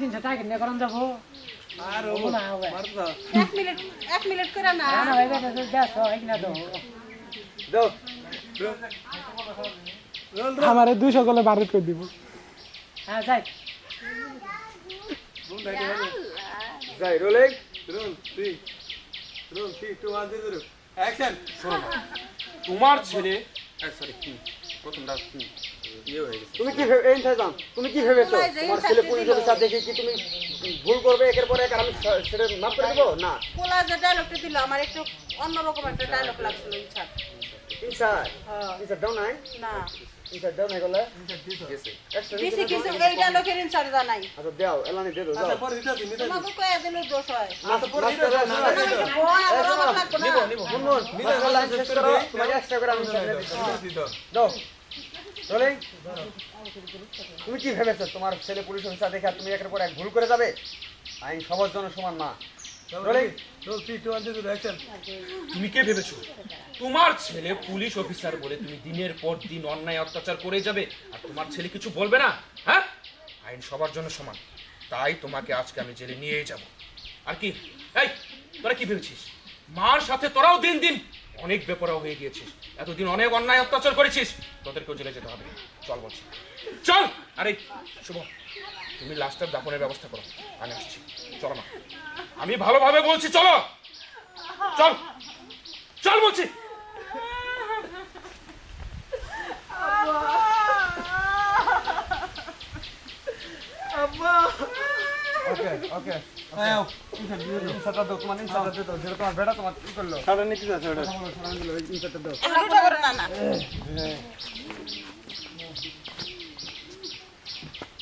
তিনশো টাকা নিয়ে করান যাব। আর ও না হবে। এক মিনিট এক মিনিট করে না। না না ভাই বেটা তো ব্যস্ত হয় কিনা তো দাও রোল রোল। আমারে দুইশো গলে বারুদ করে দিব। হ্যাঁ যাই। যাই rolling roll three. Roll three two one zero action. তোমার ছেলে সরি প্রথমটা তুমি কি ভেবে এই ইন্টারজাম তুমি কি ভেবেছো? তোমার ছেলে পুলিশ অফিসার দেখে কি তুমি ভুল করবে একের পর এক আর আমি সেটা মাফ করে দেবো? না। পোলা যে ডায়লগটা দিল আমার একটু অন্যরকম একটা ডায়লগ লাগছিল ইচ্ছা ইনসার? হ্যাঁ। ইনসার দাও নাই? না। ইনসার দাও নাই গলে? দিছি। কিছু এই ডায়লগের ইনসার জানাই আচ্ছা দাও এলানি দে দাও আচ্ছা পরে দিতে দিতে তোমাকে কয়ে দিলে দোষ হয়। মাস্টার পরে দিতে মাস্টার না, মাস্টার- না, আমার একটু ভয় আমার অবাক লাগবে না। মুনমুন, মাস্টার লাইন শেষ করো, তোমাকে extra করে। আমি সামনে দাও। রোলিং তুমি কি ভেবেছো? তোমার ছেলে পুলিশ অফিসার দেখে তুমি একের পর এক ভুল করে যাবে? আইন সবার জন্য সমান না। তুমি কে ভেবেছো? তোমার ছেলে পুলিশ অফিসার বলে তুমি দিনের পর দিন অন্যায় অত্যাচার করে যাবে আর তোমার ছেলে কিছু বলবে না হ্যাঁ? আইন সবার জন্য সমান। তাই তোমাকে আজকে আমি জেলে নিয়ে যাব। আর কি? এই তোরা কি ভেবেছিস? মার সাথে তোরাও দিন দিন অনেক বেপরা হয়ে গিয়েছিস। এতদিন অনেক অন্যায় অত্যাচার করেছিস, তোদেরকেও জেলে যেতে হবে। চল বলছি। চল! আরে, শুভ, তুমি লাস্টের দাপনের ব্যবস্থা করো। আমি আসছি। চলো না আমি ভালোভাবে বলছি, চলো! চল! চল বলছি! ওকে ওকে আয় ইনসারটা দাও। তোমার ইনসারটা দাও যেটা তোমার বেটা তোমার কি করল। সামনে নিতে যাচ্ছে ওটা? সালাম দিলো, ইনসারটা দাও। না না।